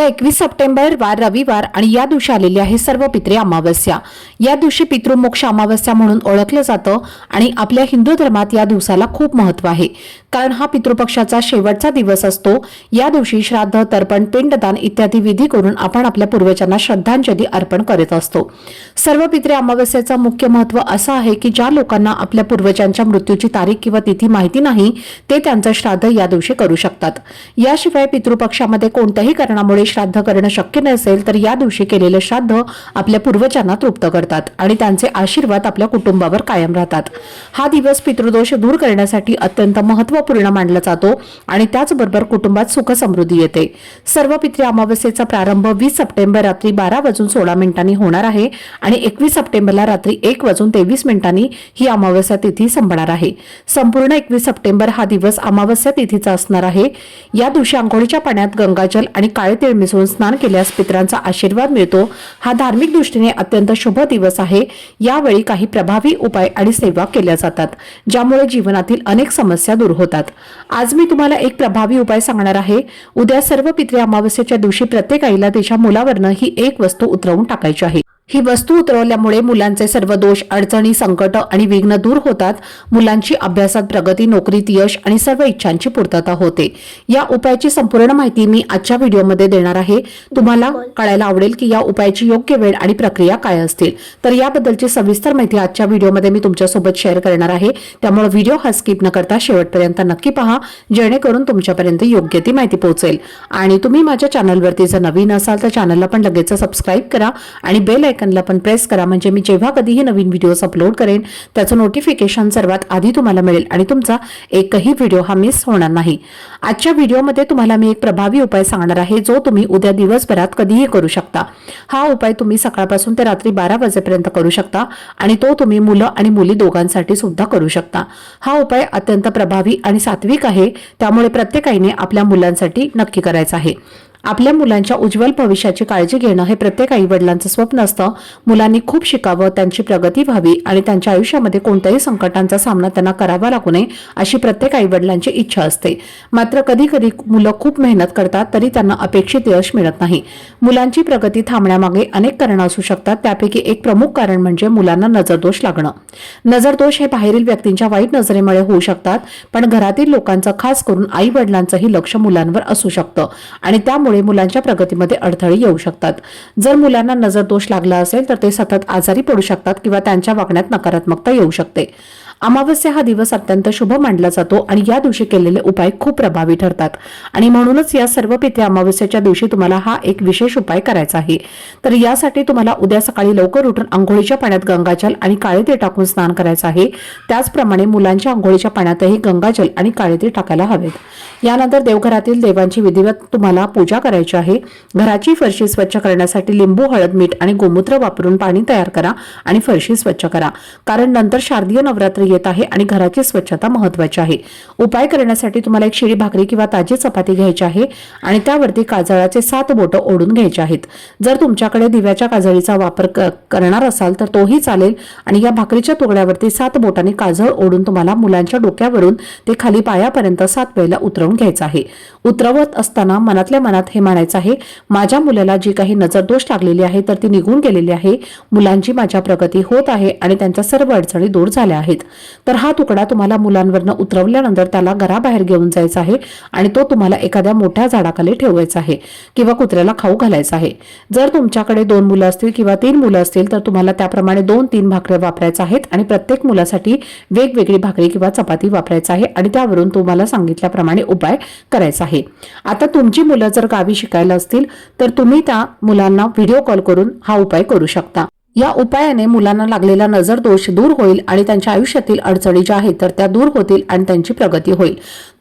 एकवीस सप्टेंबर वार रविवार आणि या दिवशी आलेली आहे सर्व पित्रे अमावस्या. या दिवशी पितृमोक्ष अमावस्या म्हणून ओळखलं जातं आणि आपल्या हिंदू धर्मात या दिवसाला खूप महत्त्व आहे. कारण हा पितृपक्षाचा शेवटचा दिवस असतो. या दिवशी श्राद्ध तर्पण पिंडदान इत्यादी विधी करून आपण आपल्या पूर्वजांना श्रद्धांजली अर्पण करत असतो. सर्व पितृ अमावस्याचा मुख्य महत्त्व असं आहे की ज्या लोकांना आपल्या पूर्वजांच्या मृत्यूची तारीख किंवा तिथी माहिती नाही ते त्यांचं श्राद्ध या दिवशी करू शकतात. याशिवाय पितृपक्षामध्ये कोणत्याही कारणामुळे श्राद्ध करणं शक्य नसेल तर या दिवशी केलेलं श्राद्ध आपल्या पूर्वजांना तृप्त करतात आणि त्यांचे आशीर्वाद आपल्या कुटुंबावर कायम राहतात. हा दिवस पितृदोष दूर करण्यासाठी अत्यंत महत्त्वपूर्ण मानला जातो आणि त्याचबरोबर कुटुंबात सुख समृद्धी येते. सर्व पितृ अमावस्येचा प्रारंभ वीस सप्टेंबर रात्री बारा वाजून सोळा मिनिटांनी होणार आहे आणि एकवीस सप्टेंबरला रात्री एक वाजून तेवीस मिनिटांनी ही अमावस्या तिथी संपणार आहे. संपूर्ण एकवीस सप्टेंबर हा दिवस अमावस्या तिथीचा असणार आहे. या दिवशी आंघोळीच्या पाण्यात गंगाजल आणि काळे तिळ मिसळून स्नान केल्यास पितरांचा आशीर्वाद मिळतो. हा धार्मिक दृष्टीने अत्यंत शुभ दिवस आहे. यावेळी काही प्रभावी उपाय आणि सेवा केल्या जातात ज्यामुळे जीवनातील अनेक समस्या दूर होतात. आज मी तुम्हाला एक प्रभावी उपाय सांगणार आहे. उद्या सर्व पित्रे अमावस्येच्या दिवशी प्रत्येक आईला तिच्या मुलावरनं ही एक वस्तू उतरवून टाकायची आहे. ही वस्तू उतरवल्यामुळे मुलांचे सर्व दोष अडचणी संकट आणि विघ्न दूर होतात. मुलांची अभ्यासात प्रगती नोकरीत यश आणि सर्व इच्छांची पूर्तता होते. या उपायाची संपूर्ण माहिती मी आजच्या व्हिडिओमध्ये देणार आहे. तुम्हाला कळायला आवडेल की या उपायाची योग्य वेळ आणि प्रक्रिया काय असतील. तर याबद्दलची सविस्तर माहिती आजच्या व्हिडिओमध्ये मी तुमच्यासोबत शेअर करणार आहे. त्यामुळे व्हिडिओ हा स्किप न करता शेवटपर्यंत नक्की पहा. जेणेकरून तुमच्यापर्यंत योग्य ती माहिती पोहोचेल. आणि तुम्ही माझ्या चॅनलवरती जर नवीन असाल तर चॅनलला पण लगेच सबस्क्राईब करा आणि बेल आयकनला पण प्रेस करा. म्हणजे मी जेव्हा कधीही नवीन व्हिडिओज अपलोड करेन त्याचं नोटिफिकेशन सर्वात आधी तुम्हाला मिळेल आणि तुमचा एकही व्हिडिओ हा मिस होणार नाही. आजच्या व्हिडिओमध्ये तुम्हाला मी एक प्रभावी उपाय सांगणार आहे जो तुम्ही उद्या दिवसभरात कधीही करू शकता. हा उपाय तुम्ही सकाळपासून ते रात्री बारा वाजेपर्यंत करू शकता आणि तो तुम्ही मुलं आणि मुली दोघांसाठी सुद्धा करू शकता. हा उपाय अत्यंत प्रभावी आणि सात्विक आहे. त्यामुळे प्रत्येकाने आपल्या मुलांसाठी नक्की करायचा आहे. आपल्या मुलांच्या उज्ज्वल भविष्याची काळजी घेणं हे प्रत्येक आई वडिलांचं स्वप्न असतं. मुलांनी खूप शिकावं त्यांची प्रगती व्हावी आणि त्यांच्या आयुष्यामध्ये कोणत्याही संकटांचा सामना त्यांना करावा लागू नये अशी प्रत्येक आई वडिलांची इच्छा असते. मात्र कधी कधी मुलं खूप मेहनत करतात तरी त्यांना अपेक्षित यश मिळत नाही. मुलांची प्रगती थांबण्यामागे अनेक कारणं असू शकतात त्यापैकी एक प्रमुख कारण म्हणजे मुलांना नजरदोष लागणं. नजरदोष हे बाहेरील व्यक्तींच्या वाईट नजरेमुळे होऊ शकतात पण घरातील लोकांचं खास करून आई वडिलांचंही लक्ष मुलांवर असू शकतं आणि त्यामुळे त्यामुळे मुलांच्या प्रगतीमध्ये अडथळे येऊ शकतात. जर मुलांना नजर दोष लागला असेल तर ते सतत आजारी पडू शकतात किंवा त्यांच्या वागण्यात नकारात्मकता येऊ शकते. अमावस्या हा दिवस अत्यंत शुभ मानला जातो आणि या दिवशी केलेले उपाय खूप प्रभावी ठरतात. आणि म्हणूनच या सर्व पिथे अमावस्याच्या दिवशी तुम्हाला हा एक विशेष उपाय करायचा आहे. तर यासाठी तुम्हाला उद्या सकाळी लवकर उठून आंघोळीच्या पाण्यात गंगाजल आणि काळे ते टाकून स्नान करायचं आहे. त्याचप्रमाणे मुलांच्या आंघोळीच्या पाण्यातही गंगाजल आणि काळे ते टाकायला हवेत. यानंतर देवघरातील देवांची विधिवत तुम्हाला पूजा करायची आहे. घराची फरशी स्वच्छ करण्यासाठी लिंबू हळद मीठ आणि गोमूत्र वापरून पाणी तयार करा आणि फरशी स्वच्छ करा. कारण नंतर शारदीय नवरात्री येत आहे आणि घराची स्वच्छता महत्वाची आहे. उपाय करण्यासाठी तुम्हाला एक शिळी भाकरी किंवा ताजी चपाती घ्यायची आहे आणि त्यावरती काजळाचे सात बोटं ओढून घ्यायचे आहेत. जर तुमच्याकडे दिव्याच्या काजळीचा वापर क- करणार असाल तर तोही चालेल आणि या भाकरीच्या तुकड्यावरती सात बोटांनी काजळ ओढून तुम्हाला मुलांच्या डोक्यावरून ते खाली पायापर्यंत सात वेळेला उतरवून घ्यायचं आहे. उतरवत असताना मनातल्या मनात हे म्हणायचं आहे माझ्या मुलाला जी काही नजरदोष लागलेली आहे तर ती निघून गेलेली आहे. मुलांची माझ्या प्रगती होत आहे आणि त्यांच्या सर्व अडचणी दूर झाल्या आहेत. तर हा तुकडा तुम्हाला मुलांवरनं उतरवल्यानंतर त्याला घराबाहेर घेऊन जायचा आहे आणि तो तुम्हाला एखाद्या मोठ्या झाडाखाली ठेवायचा आहे किंवा कुत्र्याला खाऊ घालायचा आहे. जर तुमच्याकडे दोन मुलं असतील किंवा तीन मुलं असतील तर तुम्हाला त्याप्रमाणे दोन तीन भाकऱ्या वापरायच्या आहेत आणि प्रत्येक मुलासाठी वेगवेगळी भाकरी किंवा चपाती वापरायचं आहे आणि त्यावरून तुम्हाला सांगितल्याप्रमाणे उपाय करायचा आहे. आता तुमची मुलं जर गावी शिकायला असतील तर तुम्ही त्या मुलांना व्हिडिओ कॉल करून हा उपाय करू शकता. या उपायाने मुलांना लागलेला नजर दोष दूर होईल आणि त्यांच्या आयुष्यातील अडचणी ज्या आहेत तर त्या दूर होतील आणि त्यांची प्रगती होईल.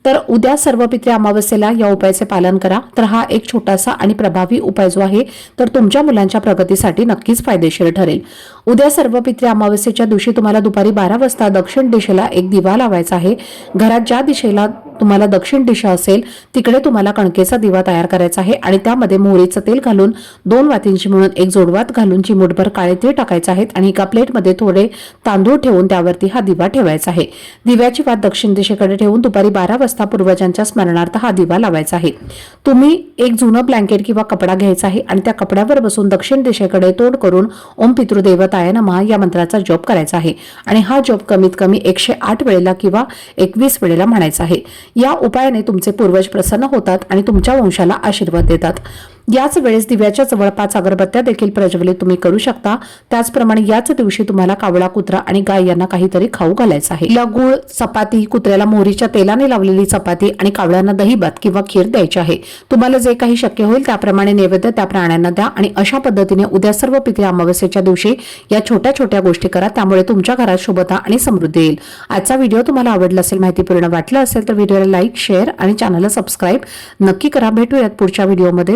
तर उद्या सर्वपित्री अमावस्येला या उपायाचे पालन करा. तर हा एक छोटासा आणि प्रभावी उपाय जो आहे तर तुमच्या मुलांच्या प्रगतीसाठी नक्कीच फायदेशीर ठरेल. उद्या सर्वपित्री अमावस्येच्या दिवशी तुम्हाला दुपारी बारा वाजता दक्षिण दिशेला एक दिवा लावायचा आहे. घरात ज्या दिशेला तुम्हाला दक्षिण दिशा असेल तिकडे तुम्हाला कणकेचा दिवा तयार करायचा आहे आणि त्यामध्ये मोहरीचं तेल घालून दोन वातींची म्हणून एक जोडवात घालून चिमूटभर काळे तीळ टाकायचे आहेत आणि एका प्लेटमध्ये थोडे तांदूळ ठेवून त्यावरती हा दिवा ठेवायचा आहे. दिव्याची वात दक्षिण दिशेकडे ठेवून दुपारी बारा वाजता पूर्वजांच्या स्मरणार्थ हा दिवा लावायचा आहे. तुम्ही एक जुनं ब्लँकेट किंवा कपडा घ्यायचा आहे आणि त्या कपड्यावर बसून दक्षिण दिशेकडे तोड करून ओम पितृदेवताय नमः या मंत्राचा जप करायचा आहे. आणि हा जप कमीत कमी एकशे आठ वेळेला किंवा एकवीस वेळेला म्हणायचा आहे. या उपायाने तुमचे पूर्वज प्रसन्न होतात आणि तुमच्या वंशाला आशीर्वाद देतात. याच वेळेस दिव्याच्या जवळपास अगरबत्त्या देखील प्रज्वलित तुम्ही करू शकता. त्याचप्रमाणे याच दिवशी तुम्हाला कावळा कुत्रा आणि गाय यांना काहीतरी खाऊ घालायचं आहे. लगुळ चपाती कुत्र्याला मोहरीच्या तेलाने लावलेली चपाती आणि कावळ्यांना दहीबात किंवा खीर द्यायची आहे. तुम्हाला जे काही शक्य होईल त्याप्रमाणे नैवेद्य त्या प्राण्यांना द्या आणि अशा पद्धतीने उद्या सर्व पितळी अमावस्येच्या दिवशी या छोट्या छोट्या गोष्टी करा. त्यामुळे तुमच्या घरात शुभता आणि समृद्धी येईल. आजचा व्हिडिओ तुम्हाला आवडला असेल माहितीपूर्ण वाटला असेल तर व्हिडिओला लाईक शेअर आणि चॅनलला सबस्क्राईब नक्की करा. भेटूयात पुढच्या व्हिडिओमध्ये.